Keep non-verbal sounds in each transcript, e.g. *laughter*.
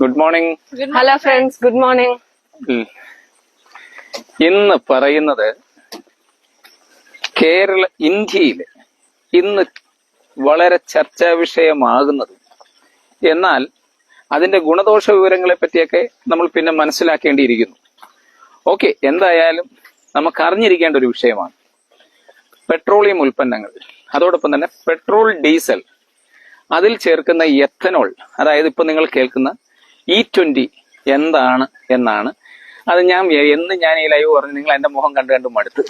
Good morning hello friends good morning ഇന്ന് പറയുന്നത് കേരള ഇന്ത്യയിൽ ഇന്ന് വളരെ ചർച്ചാ വിഷയമാകുന്നത്. എന്നാൽ അതിന്റെ ഗുണദോഷ വിവരങ്ങളെ പറ്റിയൊക്കെ നമ്മൾ പിന്നെ മനസ്സിലാക്കേണ്ടിയിരിക്കുന്നു. ഓക്കെ എന്തായാലും നമുക്ക് അറിഞ്ഞിരിക്കേണ്ട ഒരു വിഷയമാണ്. പെട്രോളിയം ഉൽപ്പന്നങ്ങൾ. അതോടൊപ്പം തന്നെ പെട്രോൾ ഡീസൽ. അതിൽ ചേർക്കുന്ന എത്തനോൾ അതായത് ഇപ്പൊ നിങ്ങൾ കേൾക്കുന്ന ഇ ട്വന്റി എന്താണ് എന്നാണ്. അത് ഞാൻ എന്ന് ഞാൻ ഈ ലൈവ് പറഞ്ഞു നിങ്ങൾ എന്റെ മുഖം കണ്ടു കണ്ടും മടുത്ത്.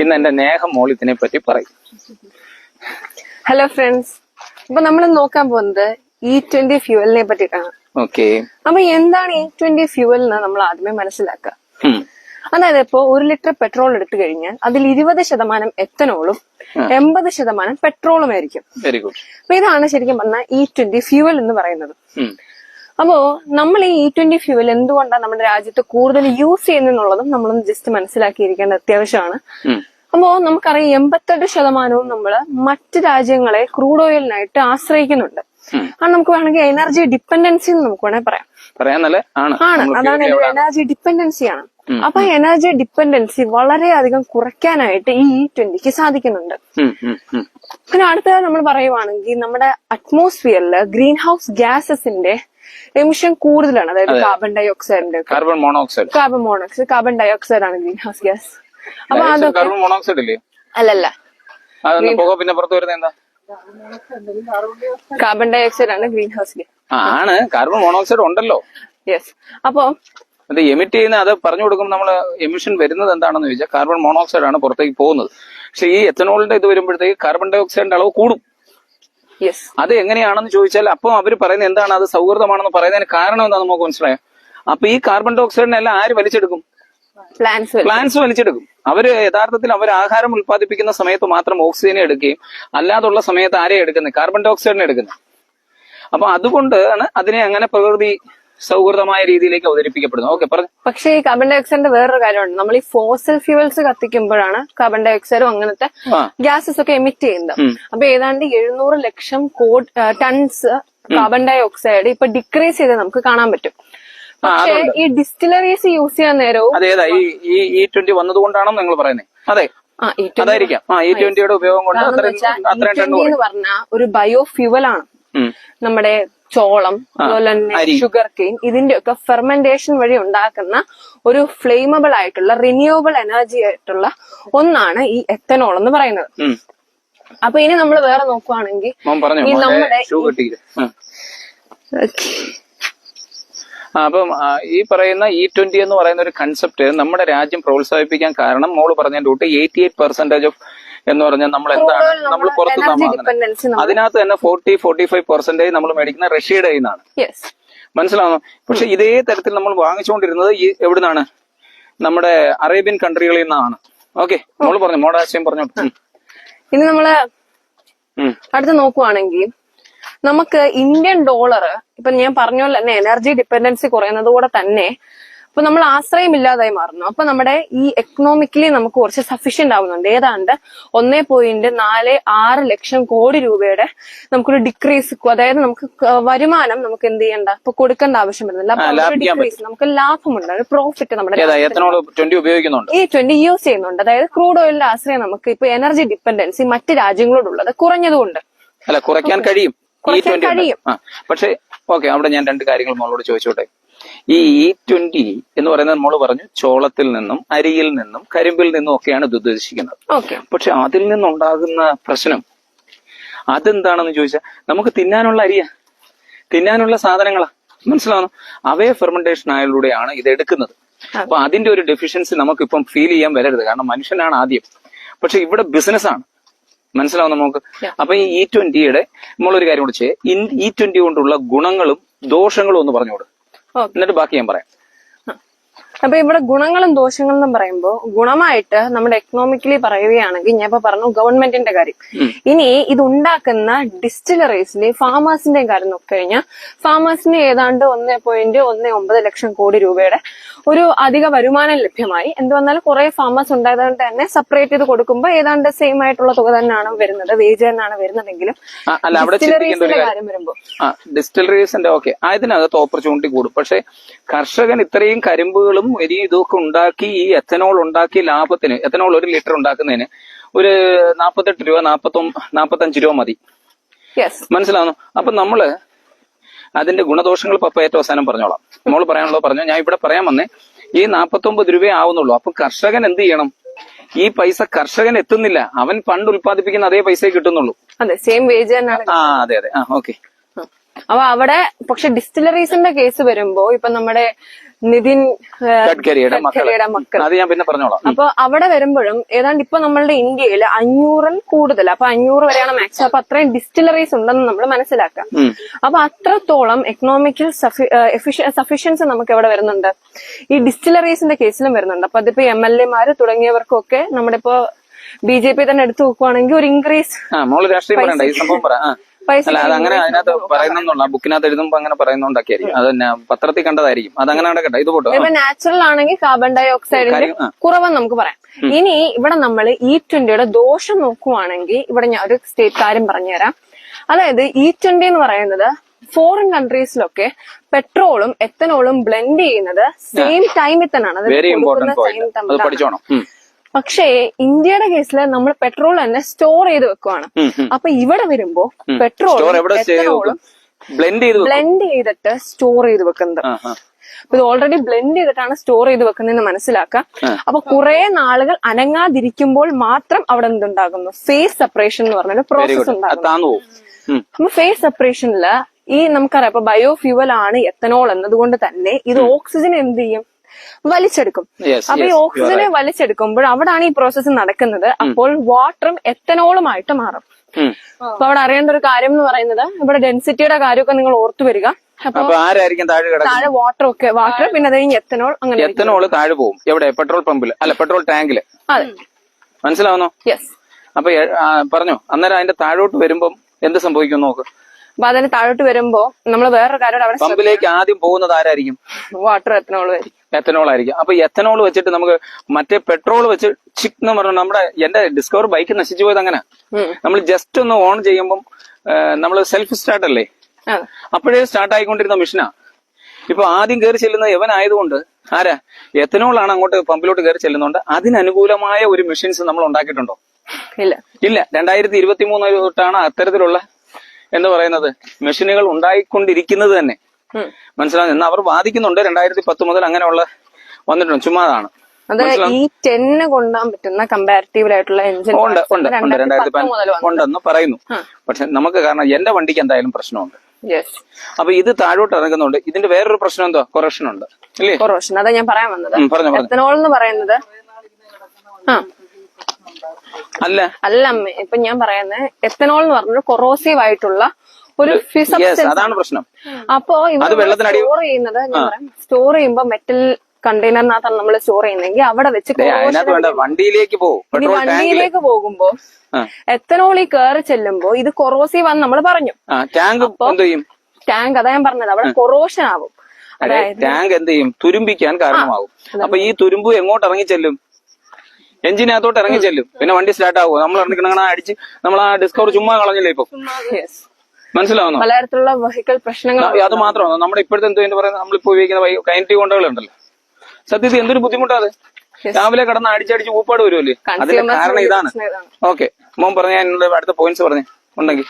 ഇന്ന് എന്റെ നേഹം മോൾ ഇതിനെ പറ്റി പറയും. ഹലോ ഫ്രണ്ട്സ് ഇപ്പൊ നമ്മൾ നോക്കാൻ പോകുന്നത് ഇ ട്വന്റി ഫ്യൂവലിനെ പറ്റിയിട്ടാണ് ഓക്കെ. അപ്പൊ എന്താണ് ഇ ട്വന്റി ഫ്യൂവൽ എന്ന് നമ്മൾ ആദ്യമേ മനസ്സിലാക്കുക. അതായത് ഇപ്പോ ഒരു ലിറ്റർ പെട്രോൾ എടുത്തു കഴിഞ്ഞാൽ അതിൽ ഇരുപത് ശതമാനം എത്തനോളും എൺപത് ശതമാനം പെട്രോളും ആയിരിക്കും വെരി ഗുഡ് അപ്പൊ ഇതാണ് ശരിക്കും പറഞ്ഞാൽ ഇ ട്വന്റി ഫ്യൂവൽ എന്ന് പറയുന്നത്. അപ്പോ നമ്മൾ ഈ ഇ ട്വന്റി ഫ്യൂവൽ എന്തുകൊണ്ടാണ് നമ്മുടെ രാജ്യത്ത് കൂടുതൽ യൂസ് ചെയ്യുന്നതെന്നുള്ളതും നമ്മളൊന്ന് ജസ്റ്റ് മനസ്സിലാക്കിയിരിക്കേണ്ട അത്യാവശ്യമാണ്. അപ്പോ നമുക്കറിയാം എൺപത്തെട്ട് ശതമാനവും നമ്മൾ മറ്റ് രാജ്യങ്ങളെ ക്രൂഡ് ഓയിലിനായിട്ട് ആശ്രയിക്കുന്നുണ്ട്. അത് നമുക്ക് വേണമെങ്കിൽ എനർജി ഡിപ്പെൻഡൻസി എന്ന് നമുക്ക് വേണമെങ്കിൽ പറയാം. പറയാൻ ആണ്. ആണ്. അതാണ് എനർജി ഡിപ്പെൻഡൻസി ആണ്. അപ്പൊ എനർജി ഡിപ്പെൻഡൻസി വളരെയധികം കുറയ്ക്കാനായിട്ട് ഈ ഇ ട്വന്റിക്ക് സാധിക്കുന്നുണ്ട്. പിന്നെ അടുത്ത നമ്മൾ പറയുവാണെങ്കിൽ നമ്മുടെ അറ്റ്മോസ്ഫിയറിൽ ഗ്രീൻ ഹൗസ് ഗ്യാസസിന്റെ എമിഷൻ കൂടുതലാണ്. അതായത് കാർബൺ ഡൈ ഓക്സൈഡിന്റെ carbon monoxide carbon monoxide carbon dioxide ആണ് ഗ്രീൻ ഹൗസ് ഗ്യാസ് അപ്പൊ അത് കാർബൺ മോണോക്സൈഡ് ഇല്ലേ? അല്ലല്ല. പിന്നെ പുറത്തു വരുന്നത് എന്താ? കാർബൺ ഡൈ ഓക്സൈഡ് ആണ് ഗ്രീൻ ഹൗസ് ഗ്യാസ് ആണ്. കാർബൺ മോണോക്സൈഡ് ഉണ്ടല്ലോ. യെസ് അപ്പൊ അത് എമിറ്റ് ചെയ്യുന്ന അത് പറഞ്ഞു കൊടുക്കുമ്പോൾ നമ്മൾ എമിഷൻ വരുന്നത് എന്താണെന്ന് ചോദിച്ചാൽ കാർബൺ മോണോക്സൈഡ് ആണ് പുറത്തേക്ക് പോകുന്നത്. പക്ഷെ ഈ എത്തനോളിന്റെ ഇത് വരുമ്പോഴത്തേക്ക് കാർബൺ ഡൈ ഓക്സൈഡിന്റെ അളവ് കൂടും. അത് എങ്ങനെയാണെന്ന് ചോദിച്ചാൽ അപ്പം അവർ പറയുന്നത് എന്താണ്? അത് സൗഹൃദമാണെന്ന് പറയുന്നതിന് കാരണം എന്താണെന്ന് നമുക്ക് മനസ്സിലായോ? അപ്പൊ ഈ കാർബൺ ഡൈ ഓക്സൈഡിനെ എല്ലാം ആര് വലിച്ചെടുക്കും? പ്ലാന്റ്സ് പ്ലാന്റ്സ് വലിച്ചെടുക്കും. അവർ യഥാർത്ഥത്തിൽ അവർ ആഹാരം ഉൽപ്പാദിപ്പിക്കുന്ന സമയത്ത് മാത്രം ഓക്സിജനെ എടുക്കുകയും അല്ലാതുള്ള സമയത്ത് ആരെയും എടുക്കുന്നത്? കാർബൺ ഡൈ ഓക്സൈഡിനെ എടുക്കുന്നത്. അപ്പൊ അതുകൊണ്ടാണ് അതിനെ അങ്ങനെ പ്രകൃതി സൗഹൃദമായ രീതിയിലേക്ക് അവതരിപ്പിക്കപ്പെടുന്നു. ഓക്കെ പറഞ്ഞു. പക്ഷേ ഈ കാർബൺ ഡൈ ഓക്സൈഡിന്റെ വേറൊരു കാര്യമുണ്ട്. നമ്മൾ ഈ ഫോസൽ ഫ്യൂവൽസ് കത്തിക്കുമ്പോഴാണ് കാർബൺ ഡൈ ഓക്സൈഡും അങ്ങനത്തെ ഗ്യാസസ് ഒക്കെ എമിറ്റ് ചെയ്യുന്നത്. അപ്പൊ ഏതാണ്ട് എഴുന്നൂറ് ലക്ഷം കോടി ടൺസ് കാർബൺ ഡൈ ഓക്സൈഡ് ഇപ്പൊ ഡിക്രീസ് ചെയ്ത് നമുക്ക് കാണാൻ പറ്റും. പക്ഷേ ഈ ഡിസ്റ്റിലറീസ് യൂസ് ചെയ്യാൻ നേരവും അതേതാ ഈ ഈ ഇ ട്വന്റി വന്നതുകൊണ്ടാണോ നിങ്ങൾ പറയുന്നത് അതെ. ഈ അതായിരിക്കാം. ആ ഇ ട്വന്റിയുടെ ഉപയോഗം കൊണ്ട് അത്രയും പറഞ്ഞ ഒരു ബയോ ഫ്യൂവൽ ആണ് നമ്മുടെ ചോളം അതുപോലെ തന്നെ ഷുഗർ കെയിൻ ഇതിന്റെ ഒക്കെ ഫെർമെന്റേഷൻ വഴി ഉണ്ടാക്കുന്ന ഒരു ഫ്ലെയിമബിൾ ആയിട്ടുള്ള റിന്യൂവബിൾ എനർജി ആയിട്ടുള്ള ഒന്നാണ് ഈ എത്തനോൾ എന്ന് പറയുന്നത്. അപ്പൊ ഇനി നമ്മൾ വേറെ നോക്കുവാണെങ്കിൽ ഈ നമ്മുടെ അപ്പം ഈ പറയുന്ന ഇ ട്വന്റി എന്ന് പറയുന്ന ഒരു കൺസെപ്റ്റ് നമ്മുടെ രാജ്യം പ്രോത്സാഹിപ്പിക്കാൻ കാരണം മോൾ പറഞ്ഞതിന്റെ കൂട്ട് എയ്റ്റി എയ്റ്റ് പെർസെന്റേജ് ഓഫ് എന്ന് പറഞ്ഞാൽ നമ്മൾ എന്താണ് നമ്മൾ പുറത്തു നിന്നാണ് അതിനകത്ത് തന്നെ ഫോർട്ടി ഫോർട്ടി ഫൈവ് പെർസെന്റേജ് നമ്മൾ മേടിക്കുന്ന റഷ്യയുടെ കയ്യിൽ നിന്നാണ് മനസ്സിലാവുന്നു? പക്ഷെ ഇതേ തരത്തിൽ നമ്മൾ വാങ്ങിച്ചുകൊണ്ടിരുന്നത് ഈ എവിടുന്നാണ്? നമ്മുടെ അറേബ്യൻ കൺട്രികളിൽ നിന്നാണ്. ഓക്കെ നമ്മൾ പറഞ്ഞു മോഡാശയം പറഞ്ഞു ഇനി നമ്മൾ. അടുത്ത് നോക്കുവാണെങ്കിൽ നമുക്ക് ഇന്ത്യൻ ഡോളർ ഇപ്പൊ ഞാൻ പറഞ്ഞ പോലെ തന്നെ എനർജി ഡിപ്പെൻഡൻസി കുറയുന്നത് കൂടെ തന്നെ ഇപ്പൊ നമ്മൾ ആശ്രയമില്ലാതായി മാറുന്നു. അപ്പൊ നമ്മുടെ ഈ എക്കണോമിക്കലി നമുക്ക് കുറച്ച് സഫീഷ്യന്റ് ആവുന്നുണ്ട്. ഏതാണ്ട് ഒന്നേ പോയിന്റ് നാല് ആറ് ലക്ഷം കോടി രൂപയുടെ നമുക്കൊരു ഡിക്രീസ് അതായത് നമുക്ക് വരുമാനം നമുക്ക് എന്ത് ചെയ്യണ്ട? ഇപ്പൊ കൊടുക്കേണ്ട ആവശ്യം വരുന്നില്ല. അപ്പൊ ഡിക്രീസ് നമുക്ക് ലാഭമുണ്ട്. പ്രോഫിറ്റ് നമ്മുടെ ഈ ട്വന്റി യൂസ് ചെയ്യുന്നുണ്ട്. അതായത് ക്രൂഡ് ഓയിലിന്റെ ആശ്രയം നമുക്ക് ഇപ്പൊ എനർജി ഡിപ്പെൻഡൻസി മറ്റ് രാജ്യങ്ങളോടുള്ളത് കുറഞ്ഞതുകൊണ്ട്. അല്ല കുറയ്ക്കാൻ കഴിയും. കഴിയും. പക്ഷെ ഓക്കെ അവിടെ ഞാൻ രണ്ട് കാര്യങ്ങൾ മോളോട് ചോദിച്ചോട്ടെ? ഈ ഇ ട്വന്റി എന്ന് പറയുന്നത് നമ്മൾ പറഞ്ഞു ചോളത്തിൽ നിന്നും അരിയിൽ നിന്നും കരിമ്പിൽ നിന്നും ഒക്കെയാണ് ഇത് ഉദ്ദേശിക്കുന്നത്. പക്ഷെ അതിൽ നിന്നുണ്ടാകുന്ന പ്രശ്നം അതെന്താണെന്ന് ചോദിച്ചാൽ നമുക്ക് തിന്നാനുള്ള അരിയാ. തിന്നാനുള്ള സാധനങ്ങളാ. മനസ്സിലാവുന്നു? അവയെ ഫെർമെന്റേഷൻ ആയതിലൂടെയാണ് ഇത് എടുക്കുന്നത്. അപ്പൊ അതിന്റെ ഒരു ഡെഫിഷ്യൻസി നമുക്ക് നമുക്കിപ്പം ഫീൽ ചെയ്യാൻ വരരുത്. കാരണം മനുഷ്യനാണ് ആദ്യം. പക്ഷെ ഇവിടെ ബിസിനസ് ആണ്. മനസ്സിലാവും നമുക്ക് അപ്പൊ ഈ ഇ ട്വന്റിയുടെ നമ്മളൊരു കാര്യം കൂടി ചെയ്യേ. ഇ ട്വന്റി കൊണ്ടുള്ള ഗുണങ്ങളും ദോഷങ്ങളും ഒന്ന് പറഞ്ഞുകൊടു. ഓക്കെ എന്നിട്ട് ബാക്കി ഞാൻ പറയാം. അപ്പൊ ഇവിടെ ഗുണങ്ങളും ദോഷങ്ങളും എന്ന് പറയുമ്പോൾ ഗുണമായിട്ട് നമ്മുടെ എക്കണോമിക്കലി പറയുകയാണെങ്കിൽ ഞാൻ ഇപ്പൊ പറഞ്ഞു ഗവൺമെന്റിന്റെ കാര്യം. ഇനി ഇത് ഉണ്ടാക്കുന്ന ഡിസ്റ്റിലറീസിന്റെ ഫാമേഴ്സിന്റെയും കാര്യം നോക്കി കഴിഞ്ഞാൽ ഫാമേഴ്സിന് ഏതാണ്ട് ഒന്ന് പോയിന്റ് ഒന്ന് ഒമ്പത് ലക്ഷം കോടി രൂപയുടെ ഒരു അധിക വരുമാനം ലഭ്യമായി. എന്ത് വന്നാലും കുറെ ഫാമേഴ്സ് ഉണ്ടായതുകൊണ്ട് തന്നെ സെപ്പറേറ്റ് ചെയ്ത് കൊടുക്കുമ്പോൾ ഏതാണ്ട് സെയിം ആയിട്ടുള്ള തുക തന്നെയാണ് വരുന്നത്. വേജ് തന്നെയാണ് വരുന്നതെങ്കിലും ഡിസ്റ്റിലറീസിന്റെ കാര്യം. വരുമ്പോൾ ഡിസ്റ്റിലറീസിന്റെ ഓക്കെ അതിനകത്ത് ഓപ്പർച്യൂണിറ്റി കൂടും. പക്ഷെ കർഷകൻ ഇത്രയും കരിമ്പുകളും ഇനിയും ഇതൊക്കെ ഉണ്ടാക്കി ഈ എത്തനോൾ ഉണ്ടാക്കി ലാഭത്തിന് എത്തനോൾ ഒരു ലിറ്റർ ഉണ്ടാക്കുന്നതിന് ഒരു നാപ്പത്തെട്ട് രൂപ നാപ്പത്തൊമ്പ നാപ്പത്തഞ്ച് രൂപ മതി. മനസ്സിലാവുന്നു? അപ്പൊ നമ്മൾ അതിന്റെ ഗുണദോഷങ്ങൾ പപ്പ ഏറ്റവും അവസാനം പറഞ്ഞോളാം. നമ്മൾ പറയാനുള്ളത് പറഞ്ഞു ഞാൻ ഇവിടെ പറയാൻ വന്നേ ഈ നാപ്പത്തൊമ്പത് രൂപയെ ആവുന്നുള്ളൂ. അപ്പൊ കർഷകൻ എന്ത് ചെയ്യണം? ഈ പൈസ കർഷകൻ എത്തുന്നില്ല. അവൻ പണ്ട് ഉൽപ്പാദിപ്പിക്കുന്ന അതേ പൈസ കിട്ടുന്നുള്ളൂ. അതെ സെയിം വേജ് ആ അതെ അതെ. ആ ഓക്കെ അപ്പൊ അവിടെ പക്ഷെ ഡിസ്റ്റിലറീസിന്റെ കേസ് വരുമ്പോ ഇപ്പൊ നമ്മുടെ നിതിൻ ഗഡ്കരിയുടെ മക്കൾ അത് ഞാൻ പിന്നെ പറഞ്ഞോളാം. അപ്പൊ അവിടെ വരുമ്പോഴും ഏതാണ്ട് ഇപ്പൊ നമ്മളുടെ ഇന്ത്യയിൽ അഞ്ഞൂറിൽ കൂടുതൽ അപ്പൊ അഞ്ഞൂറ് വരെയാണ് മാക്സ് അപ്പൊ അത്രയും ഡിസ്റ്റിലറീസ് ഉണ്ടെന്ന് നമ്മൾ മനസ്സിലാക്കാം. അപ്പൊ അത്രത്തോളം എക്കണോമിക്കൽ സഫീഷ്യൻസി നമുക്ക് എവിടെ വരുന്നുണ്ട്. ഈ ഡിസ്റ്റിലറീസിന്റെ കേസിലും വരുന്നുണ്ട്. അപ്പൊ അതിപ്പോ എം എൽ എമാര് തുടങ്ങിയവർക്കൊക്കെ നമ്മുടെ ഇപ്പോ ബി ജെ പി തന്നെ എടുത്തു നോക്കുവാണെങ്കിൽ ഒരു ഇൻക്രീസ് രാഷ്ട്രീയം പറയണ്ട. ഈ സംഭവം പറ. പൈസ അല്ല അതങ്ങനെ അതിനകത്ത് പറയുന്നുള്ള ബുക്കിനകത്ത് എഴുതുമ്പോ അങ്ങനെ പറയുന്നോണ്ടൊക്കെ ആയിരിക്കും അത് തന്നെ പത്രത്തിൽ കണ്ടതായിരിക്കും. അതങ്ങനെ നടക്കട്ടെ ഇത് പോട്ടോ. ഇപ്പൊ നാച്ചുറൽ ആണെങ്കിൽ കാർബൺ ഡൈ ഓക്സൈഡിന്റെ കുറവാണ് കുറവെന്ന് നമുക്ക് പറയാം. ഇനി ഇവിടെ നമ്മൾ ഇ ട്വന്റിയുടെ ദോഷം നോക്കുവാണെങ്കിൽ ഇവിടെ ഞാൻ ഒരു സ്റ്റേറ്റ് കാര്യം പറഞ്ഞുതരാം. അതായത് ഇ ട്വന്റി എന്ന് പറയുന്നത് ഫോറിൻ കൺട്രീസിലൊക്കെ പെട്രോളും എത്തനോളും ബ്ലെൻഡ് ചെയ്യുന്നത് സെയിം ടൈമിൽ തന്നെയാണ് അത്. പഠിച്ചോണം. പക്ഷേ ഇന്ത്യയുടെ കേസിൽ നമ്മൾ പെട്രോൾ തന്നെ സ്റ്റോർ ചെയ്ത് വെക്കുവാണ്. അപ്പൊ ഇവിടെ വരുമ്പോ പെട്രോളും സ്റ്റേ ബ്ലെൻഡ്. ബ്ലെൻഡ് ചെയ്തിട്ട് സ്റ്റോർ ചെയ്ത് വെക്കുന്നത്. അപ്പൊ ഇത് ഓൾറെഡി ബ്ലെൻഡ് ചെയ്തിട്ടാണ് സ്റ്റോർ ചെയ്ത് വെക്കുന്നതെന്ന് മനസ്സിലാക്കാം അപ്പൊ കുറെ നാളുകൾ അനങ്ങാതിരിക്കുമ്പോൾ മാത്രം അവിടെ എന്തുണ്ടാകുന്നു? ഫേസ് സെപ്പറേഷൻ എന്ന് പറഞ്ഞൊരു പ്രോസസ് ഉണ്ടാകുന്നു. അപ്പൊ ഫേസ് സെപ്പറേഷനിൽ ഈ നമുക്കറിയാം ഇപ്പൊ ബയോ ഫ്യൂവൽ ആണ് എത്തനോൾ എന്നതുകൊണ്ട് തന്നെ ഇത് ഓക്സിജൻ എന്ത് ചെയ്യും? വലിച്ചെടുക്കും. അപ്പൊ ഈ ഓക്സിജനെ വലിച്ചെടുക്കുമ്പോൾ അവിടാണ് ഈ പ്രോസസ്സ് നടക്കുന്നത്. അപ്പോൾ വാട്ടറും എത്തനോളുമായിട്ട് മാറും. അപ്പൊ അവിടെ അറിയേണ്ട ഒരു കാര്യം എന്ന് പറയുന്നത് ഇവിടെ ഡെൻസിറ്റിയുടെ കാര്യമൊക്കെ നിങ്ങൾ ഓർത്തു വരിക. അപ്പൊ ആരായിരിക്കും താഴെ താഴെ വാട്ടർ ഒക്കെ വാട്ടർ പിന്നെ അത് കഴിഞ്ഞ് എത്തനോൾ അങ്ങനെ എത്തനോൾ താഴെ പോകും എവിടെ? പെട്രോൾ പമ്പിൽ അല്ല പെട്രോൾ ടാങ്കിൽ അതെ. മനസ്സിലാവുന്നോ? യെസ് അപ്പൊ പറഞ്ഞു. അന്നേരം അതിന്റെ താഴോട്ട് വരുമ്പം എന്ത് സംഭവിക്കും നോക്ക്. അപ്പൊ അതിന് താഴോട്ട് വരുമ്പോ നമ്മൾ വേറൊരു കാര്യം അവിടെ പമ്പിലേക്ക് ആദ്യം പോകുന്നത് ആരായിരിക്കും? വാട്ടർ എത്തനോൾ ആയിരിക്കും. എത്തനോൾ ആയിരിക്കും അപ്പൊ എത്തനോൾ വെച്ചിട്ട് നമുക്ക് മറ്റേ പെട്രോൾ വെച്ച് ചിക് എന്ന് പറഞ്ഞു നമ്മുടെ എന്റെ ഡിസ്കവർ ബൈക്ക് നശിച്ചു പോയത് അങ്ങനെ. നമ്മൾ ജസ്റ്റ് ഒന്ന് ഓൺ ചെയ്യുമ്പം നമ്മൾ സെൽഫ് സ്റ്റാർട്ട് അല്ലേ? അപ്പോഴേ സ്റ്റാർട്ട് ആയിക്കൊണ്ടിരുന്ന മെഷീനാ ഇപ്പൊ ആദ്യം കയറി ചെല്ലുന്ന യവനായതുകൊണ്ട് ആരാ? എത്തനോൾ ആണ് അങ്ങോട്ട് പമ്പിലോട്ട് കയറി ചെല്ലുന്നുണ്ട് അതിനനുകൂലമായ ഒരു മെഷീൻസ് നമ്മൾ ഉണ്ടാക്കിയിട്ടുണ്ടോ? ഇല്ല. ഇല്ല. രണ്ടായിരത്തി ഇരുപത്തി മൂന്ന് തൊട്ടാണ് അത്തരത്തിലുള്ള എന്ന് പറയുന്നത് മെഷീനുകൾ ഉണ്ടായിക്കൊണ്ടിരിക്കുന്നത് തന്നെ. ഉം. മനസ്സിലാകുന്നു എന്ന് അവർ വാദിക്കുന്നുണ്ട്. രണ്ടായിരത്തി പത്ത് മുതൽ അങ്ങനെയുള്ള വന്നിട്ടുണ്ട്. ചുമ്മാതാണ് അത് ഈ ടെന്ന് പറ്റുന്ന കമ്പാരിറ്റീവ് ആയിട്ടുള്ള എഞ്ചിൻ ഉണ്ട് ഉണ്ട് ഉണ്ട്. രണ്ടായിരത്തി ഉണ്ടെന്ന് പറയുന്നു. പക്ഷെ നമുക്ക് കാരണം എന്റെ വണ്ടിക്ക് എന്തായാലും പ്രശ്നമുണ്ട്. അപ്പൊ ഇത് താഴോട്ട് ഇറങ്ങുന്നുണ്ട്. ഇതിന്റെ വേറൊരു പ്രശ്നം എന്തോ? കൊറക്ഷൻ ഉണ്ട്. അല്ലേ കൊറോഷൻ അതാ ഞാൻ പറയാൻ വന്നത്. പറഞ്ഞു എത്തനോൾ എന്ന് പറയുന്നത് ആ. അല്ല. അല്ല അമ്മ ഇപ്പൊ ഞാൻ പറയുന്നത് എത്തനോൾ എന്ന് പറഞ്ഞൊരു കൊറോസീവ് ആയിട്ടുള്ള ഒരു അതാണ് പ്രശ്നം. അപ്പോ അത് വെള്ളത്തിനടി- സ്റ്റോർ ചെയ്യുന്നത് സ്റ്റോർ ചെയ്യുമ്പോ മെറ്റൽ കണ്ടെയ്നറിനകത്താണ് നമ്മൾ സ്റ്റോർ ചെയ്യുന്നെങ്കിൽ അവിടെ വെച്ച് വണ്ടിയിലേക്ക് പോകും. വണ്ടിയിലേക്ക് പോകുമ്പോ. എത്തനോൾ ഈ കയറി ചെല്ലുമ്പോ ഇത് കൊറോസി വന്ന് നമ്മൾ പറഞ്ഞു. ടാങ്ക് അതാ ഞാൻ പറഞ്ഞത്. അവിടെ കൊറോഷൻ ആവും. അതെ ടാങ്ക് എന്ത് ചെയ്യും? തുരുമ്പിക്കാൻ കാരണമാകും അപ്പൊ ഈ തുരുമ്പ് എങ്ങോട്ട് ഇറങ്ങി ചെല്ലും? എഞ്ചിനകത്തോട്ട് ഇറങ്ങി ചെല്ലും. പിന്നെ വണ്ടി സ്റ്റാർട്ട് ആകുമോ നമ്മൾ ഇറങ്ങിക്കണ അടിച്ച് നമ്മൾ ആ ഡിസ്കവർ ചുമ്മാ കളഞ്ഞില്ലേ ഇപ്പൊ? മനസ്സിലാവുന്നോ? പലതരത്തിലുള്ള വെഹിക്കിൾ പ്രശ്നങ്ങൾ അത് മാത്രമാണ്? നമ്മുടെ ഇപ്പോഴത്തെ എന്തോ പറയുന്നത്? നമ്മളിപ്പോ ഉപയോഗിക്കുന്ന കൈനറ്റി കൊണ്ടകളുണ്ടല്ലോ. സത്യത്തിൽ എന്തൊരു ബുദ്ധിമുട്ടാണ്? രാവിലെ കടന്ന് അടിച്ചടിച്ച് ഊപ്പാട് വരുമല്ലേ? അതിന്റെ കാരണം ഇതാണ്. ഓക്കെ. മോൻ പറഞ്ഞ അടുത്ത പോയിന്റ്സ് പറഞ്ഞു. ഉണ്ടെങ്കിൽ.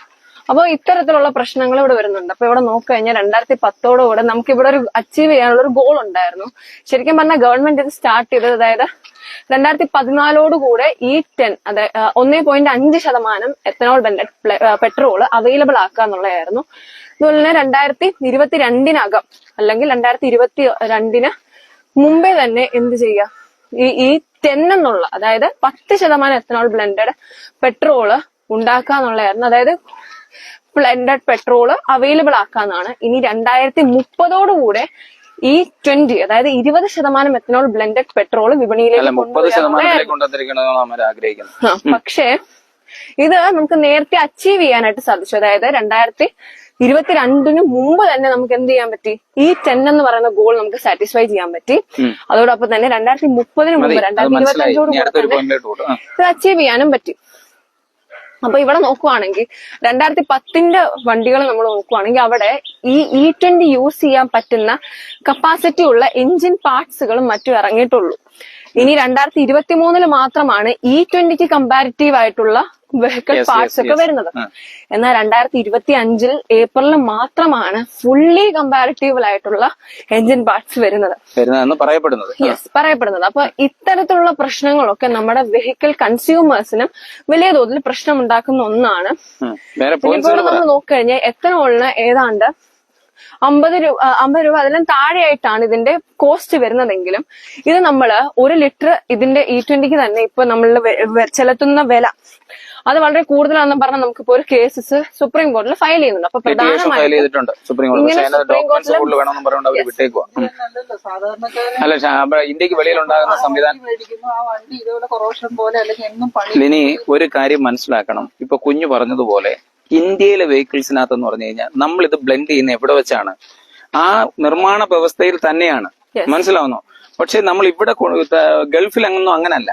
അപ്പൊ ഇത്തരത്തിലുള്ള പ്രശ്നങ്ങൾ ഇവിടെ വരുന്നുണ്ട്. അപ്പൊ ഇവിടെ നോക്കിക്കഴിഞ്ഞാൽ രണ്ടായിരത്തി പത്തോടുകൂടെ നമുക്ക് ഇവിടെ ഒരു അച്ചീവ് ചെയ്യാനുള്ള ഒരു ഗോൾ ഉണ്ടായിരുന്നു. ശരിക്കും പറഞ്ഞാൽ ഗവൺമെന്റ് ഇത് സ്റ്റാർട്ട് ചെയ്തത് അതായത് രണ്ടായിരത്തി പതിനാലോടുകൂടെ ഈ ടെൻ അതായത് ഒന്നേ പോയിന്റ് അഞ്ച് ശതമാനം എത്തനോൾ ബെൻഡഡ് പെട്രോൾ അവൈലബിൾ ആക്കുക എന്നുള്ളതായിരുന്നു. അതുപോലെ തന്നെ രണ്ടായിരത്തി ഇരുപത്തിരണ്ടിനകം അല്ലെങ്കിൽ രണ്ടായിരത്തി ഇരുപത്തി രണ്ടിന് മുമ്പേ തന്നെ എന്ത് ചെയ്യുക? ഈ ഈ ടെൻ എന്നുള്ള അതായത് പത്ത് ശതമാനം എത്തനോൾ ബ്ലെൻഡഡ് പെട്രോൾ ഉണ്ടാക്കുക എന്നുള്ളതായിരുന്നു. അതായത് ബ്ലെൻഡഡ് പെട്രോൾ അവൈലബിൾ ആക്കാന്നാണ്. ഇനി രണ്ടായിരത്തി മുപ്പതോടുകൂടെ ഈ ട്വന്റി അതായത് ഇരുപത് ശതമാനം എത്തനോൾ ബ്ലെൻഡഡ് പെട്രോൾ വിപണിയിലേക്ക് പക്ഷേ ഇത് നമുക്ക് നേരത്തെ അച്ചീവ് ചെയ്യാനായിട്ട് സാധിച്ചു. അതായത് രണ്ടായിരത്തി ഇരുപത്തിരണ്ടിന് മുമ്പ് തന്നെ നമുക്ക് എന്ത് ചെയ്യാൻ പറ്റി? ഈ ടെൻ എന്ന് പറയുന്ന ഗോൾ നമുക്ക് സാറ്റിസ്ഫൈ ചെയ്യാൻ പറ്റി. അതോടൊപ്പം തന്നെ രണ്ടായിരത്തി മുപ്പതിന് മുമ്പ് രണ്ടായിരത്തി ഇരുപത്തി അഞ്ചോട്. ഇത് അച്ചീവ് ചെയ്യാനും പറ്റി. അപ്പൊ ഇവിടെ നോക്കുവാണെങ്കിൽ രണ്ടായിരത്തി പത്തിന്റെ വണ്ടികൾ നമ്മൾ നോക്കുവാണെങ്കിൽ അവിടെ ഈ ഇ ട്വന്റി യൂസ് ചെയ്യാൻ പറ്റുന്ന കപ്പാസിറ്റി ഉള്ള എഞ്ചിൻ പാർട്സുകളും മറ്റും ഇറങ്ങിയിട്ടുള്ളൂ. ഇനി രണ്ടായിരത്തി ഇരുപത്തി മൂന്നിൽ മാത്രമാണ് ഇ ട്വന്റിക്ക് കമ്പാരിറ്റീവ് ആയിട്ടുള്ള വെഹിക്കിൾ പാർട്സ് ഒക്കെ വരുന്നത്. എന്നാൽ രണ്ടായിരത്തി ഇരുപത്തി അഞ്ചിൽ ഏപ്രിലിൽ മാത്രമാണ് ഫുള്ളി കമ്പാരിറ്റീവൽ ആയിട്ടുള്ള എഞ്ചിൻ പാർട്സ് വരുന്നത്. പറയപ്പെടുന്നത്. യെസ് പറയപ്പെടുന്നത്. അപ്പൊ ഇത്തരത്തിലുള്ള പ്രശ്നങ്ങളൊക്കെ നമ്മുടെ വെഹിക്കിൾ കൺസ്യൂമേഴ്സിനും വലിയ തോതിൽ പ്രശ്നം ഉണ്ടാക്കുന്ന ഒന്നാണ് ഇപ്പോൾ നമ്മൾ നോക്കിക്കഴിഞ്ഞാൽ എത്തനോളിന് ഏതാണ്ട് അമ്പത് രൂപ അമ്പത് രൂപ അതിലും താഴെയായിട്ടാണ് ഇതിന്റെ കോസ്റ്റ് വരുന്നതെങ്കിലും ഇത് നമ്മൾ ഒരു ലിറ്റർ ഇതിന്റെ ഇ ട്വന്റിക്ക് തന്നെ ഇപ്പൊ നമ്മൾ ചെലുത്തുന്ന വില അത് വളരെ കൂടുതലാണെന്ന് പറഞ്ഞാൽ നമുക്കിപ്പോ ഒരു കേസസ് സുപ്രീം കോടതിയിൽ ഫയൽ ചെയ്യുന്നുണ്ട്. അപ്പൊ പ്രധാനമായിട്ടും അല്ല ഇന്ത്യയ്ക്ക് വെളിയിലുണ്ടാകുന്ന സംവിധാനം ഇനി ഒരു കാര്യം മനസ്സിലാക്കണം. ഇപ്പൊ കുഞ്ഞു പറഞ്ഞതുപോലെ ഇന്ത്യയിലെ വെഹിക്കിൾസിനകത്ത് എന്ന് പറഞ്ഞു കഴിഞ്ഞാൽ നമ്മൾ ഇത് ബ്ലെൻഡ് ചെയ്യുന്ന എവിടെ വെച്ചാണ്? ആ നിർമ്മാണ വ്യവസ്ഥയിൽ തന്നെയാണ്. മനസ്സിലാവുന്നു? പക്ഷെ നമ്മൾ ഇവിടെ ഗൾഫിൽ അങ്ങനൊന്നും അങ്ങനല്ല.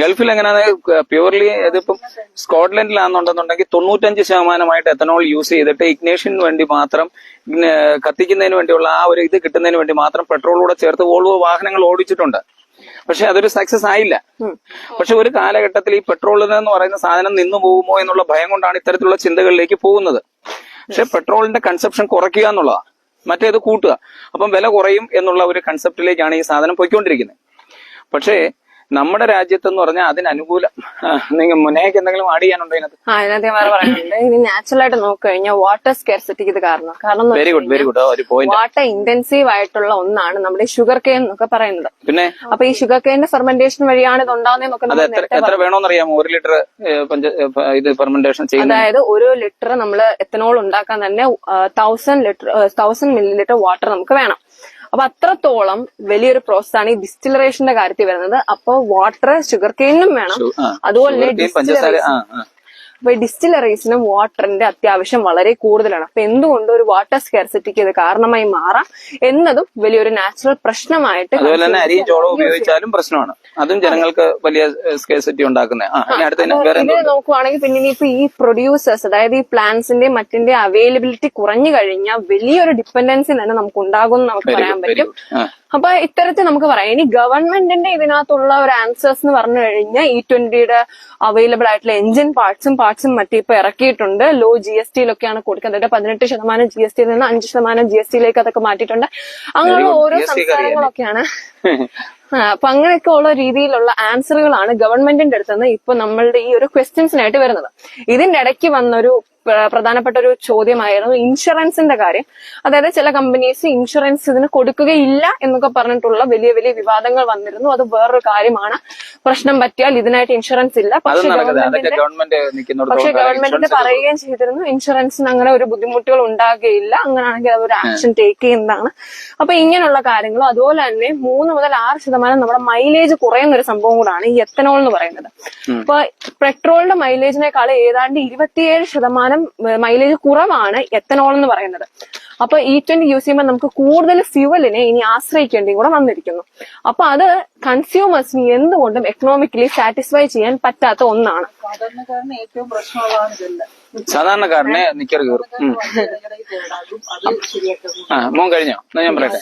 ഗൾഫിൽ എങ്ങനെയാണ് പ്യൂർലി ഇതിപ്പം സ്കോട്ട്ലൻഡിലാണെന്നുണ്ടെന്നുണ്ടെങ്കിൽ തൊണ്ണൂറ്റഞ്ച് ശതമാനമായിട്ട് എത്തനോൾ യൂസ് ചെയ്തിട്ട് ഇഗ്നേഷന് വേണ്ടി മാത്രം കത്തിക്കുന്നതിന് വേണ്ടിയുള്ള ആ ഒരു ഇത് കിട്ടുന്നതിന് വേണ്ടി മാത്രം പെട്രോളൂടെ ചേർത്ത് വോൾവോ വാഹനങ്ങൾ ഓടിച്ചിട്ടുണ്ട്. പക്ഷെ അതൊരു സക്സസ് ആയില്ല. പക്ഷെ ഒരു കാലഘട്ടത്തിൽ ഈ പെട്രോൾ എന്ന് പറയുന്ന സാധനം നിന്നു പോകുമോ എന്നുള്ള ഭയം കൊണ്ടാണ് ഇത്തരത്തിലുള്ള ചിന്തകളിലേക്ക് പോകുന്നത്. പക്ഷെ പെട്രോളിന്റെ കൺസപ്ഷൻ കുറയ്ക്കുക എന്നുള്ളതാണ് മറ്റേത് കൂട്ടുക. അപ്പം വില കുറയും എന്നുള്ള ഒരു കൺസെപ്റ്റിലേക്കാണ് ഈ സാധനം പോയിക്കൊണ്ടിരിക്കുന്നത്. പക്ഷേ നമ്മുടെ രാജ്യത്ത് എന്ന് പറഞ്ഞാൽ അതിനനുകൂലം നിങ്ങൾ മുന്നേക്ക് എന്തെങ്കിലും ആഡ് ചെയ്യാനുണ്ടോ ഇതിനകത്ത്? ആ അതിനകത്ത് ഞാൻ വേറെ പറയുന്നുണ്ട്. ഇനി നാച്ചുറൽ ആയിട്ട് നോക്കിക്കഴിഞ്ഞാൽ വാട്ടർ സ്കെർസിറ്റിക്ക് ഇത് കാരണം. കാരണം വെരി ഗുഡ് വെരി ഗുഡ് ഒരു പോയിന്റ് വാട്ടർ ഇന്റൻസീവ് ആയിട്ടുള്ള ഒന്നാണ് നമ്മുടെ ഷുഗർ കെയിൻ എന്നൊക്കെ പറയുന്നത്. പിന്നെ? അപ്പൊ ഈ ഷുഗർ കെയിന്റെ ഫെർമെന്റേഷൻ വഴിയാണ് ഇത് ഉണ്ടാകുന്നതെന്നൊക്കെ എത്ര ഒരു ലിറ്റർ ഇത് ഫെർമെന്റേഷൻ അതായത് ഒരു ലിറ്റർ നമ്മൾ എത്തനോൾ ഉണ്ടാക്കാൻ തന്നെ thousand litre thousand millilitre water നമുക്ക് വേണം. അപ്പൊ അത്രത്തോളം വലിയൊരു പ്രോസസ്സാണ് ഈ ഡിസ്റ്റിലറേഷന്റെ കാര്യത്തിൽ വരുന്നത്. അപ്പൊ വാട്ടർ ഷുഗർ കെയിനും വേണം. അതുപോലെ അപ്പൊ ഡിസ്റ്റിലറീസിനും വാട്ടറിന്റെ അത്യാവശ്യം വളരെ കൂടുതലാണ്. അപ്പൊ എന്തുകൊണ്ട് ഒരു വാട്ടർ സ്കെയർസിറ്റിക്ക് ഇത് കാരണമായി മാറാം എന്നതും വലിയൊരു നാച്ചുറൽ പ്രശ്നമായിട്ട് അതുപോലെ തന്നെ അരിയും ഉപയോഗിച്ചാലും പ്രശ്നമാണ്. അതും ജനങ്ങൾക്ക് വലിയ സ്കെയർസിറ്റി ഉണ്ടാക്കുന്നത് നോക്കുവാണെങ്കിൽ പിന്നെ ഇനിയിപ്പോ ഈ പ്രൊഡ്യൂസേഴ്സ് അതായത് ഈ പ്ലാന്റ്സിന്റെ മറ്റിന്റെ അവൈലബിലിറ്റി കുറഞ്ഞു കഴിഞ്ഞാൽ വലിയൊരു ഡിപ്പെൻഡൻസി തന്നെ നമുക്ക് ഉണ്ടാകും എന്ന് നമുക്ക് പറയാൻ പറ്റും. അപ്പൊ ഇത്തരത്തിൽ നമുക്ക് പറയാം. ഇനി ഗവൺമെന്റിന്റെ ഇതിനകത്തുള്ള ഒരു ആൻസേഴ്സ് എന്ന് പറഞ്ഞു കഴിഞ്ഞാൽ ഇ ട്വന്റിയുടെ അവൈലബിൾ ആയിട്ടുള്ള എഞ്ചിൻ പാർട്സും പാർട്സും മറ്റും ഇപ്പൊ ഇറക്കിയിട്ടുണ്ട്. ലോ ജി എസ് ടിയിലൊക്കെയാണ് കൊടുക്കുന്നത്. അതായത് പതിനെട്ട് ശതമാനം ജി എസ് ടിയിൽ നിന്ന് അഞ്ച് ശതമാനം ജി എസ് ടിയിലേക്ക് അതൊക്കെ മാറ്റിയിട്ടുണ്ട്. അങ്ങനെയുള്ള ഓരോ. സംസ്ഥാനങ്ങളൊക്കെയാണ് *laughs* അപ്പൊ അങ്ങനെയൊക്കെ ഉള്ള രീതിയിലുള്ള ആൻസറുകളാണ് ഗവൺമെന്റിന്റെ അടുത്ത് നിന്ന് ഇപ്പൊ നമ്മളുടെ ഈ ഒരു ക്വസ്റ്റ്യൻസിനായിട്ട് വരുന്നത്. ഇതിന്റെ ഇടയ്ക്ക് വന്നൊരു പ്രധാനപ്പെട്ട ഒരു ചോദ്യമായിരുന്നു ഇൻഷുറൻസിന്റെ കാര്യം. അതായത് ചില കമ്പനീസ് ഇൻഷുറൻസ് ഇതിന് കൊടുക്കുകയില്ല എന്നൊക്കെ പറഞ്ഞിട്ടുള്ള വലിയ വലിയ വിവാദങ്ങൾ വന്നിരുന്നു. അത് വേറൊരു കാര്യമാണ്. പ്രശ്നം പറ്റിയാൽ ഇതിനായിട്ട് ഇൻഷുറൻസ് ഇല്ല. പക്ഷെ ഗവൺമെന്റ് പക്ഷെ ഗവൺമെന്റിന്റെ പറയുകയും ചെയ്തിരുന്നു. ഇൻഷുറൻസിന് അങ്ങനെ ഒരു ബുദ്ധിമുട്ടുകൾ ഉണ്ടാകുകയില്ല. അങ്ങനെയാണെങ്കിൽ അതൊരു ഒരു ആക്ഷൻ ടേക്ക് ചെയ്യുന്നതാണ്. അപ്പൊ ഇങ്ങനെയുള്ള കാര്യങ്ങളും അതുപോലെ തന്നെ മൂന്ന് മുതൽ ആറ് ശതമാനം നമ്മുടെ മൈലേജ് കുറയുന്ന ഒരു സംഭവം കൂടാണ് ഈ എത്തനോൾ എന്ന് പറയുന്നത്. അപ്പൊ പെട്രോളിന്റെ മൈലേജിനേക്കാൾ ഏതാണ്ട് ഇരുപത്തിയേഴ് ശതമാനം മൈലേജ് കുറവാണ് എത്തനോൾ എന്ന് പറയുന്നത്. അപ്പൊ ഇ ട്വന്റി യൂസ് ചെയ്യുമ്പോൾ നമുക്ക് കൂടുതൽ ഫ്യൂവലിനെ ഇനി ആശ്രയിക്കേണ്ടി കൂടെ വന്നിരിക്കുന്നു. അപ്പൊ അത് കൺസ്യൂമേഴ്സിന് എന്തുകൊണ്ടും എക്കണോമിക്കലി സാറ്റിസ്ഫൈ ചെയ്യാൻ പറ്റാത്ത ഒന്നാണ്. സാധാരണക്കാരന് കയറും. ശരിയാക്കുന്നു ആ മോൻ കഴിഞ്ഞോ? ഞാൻ പറയട്ടെ.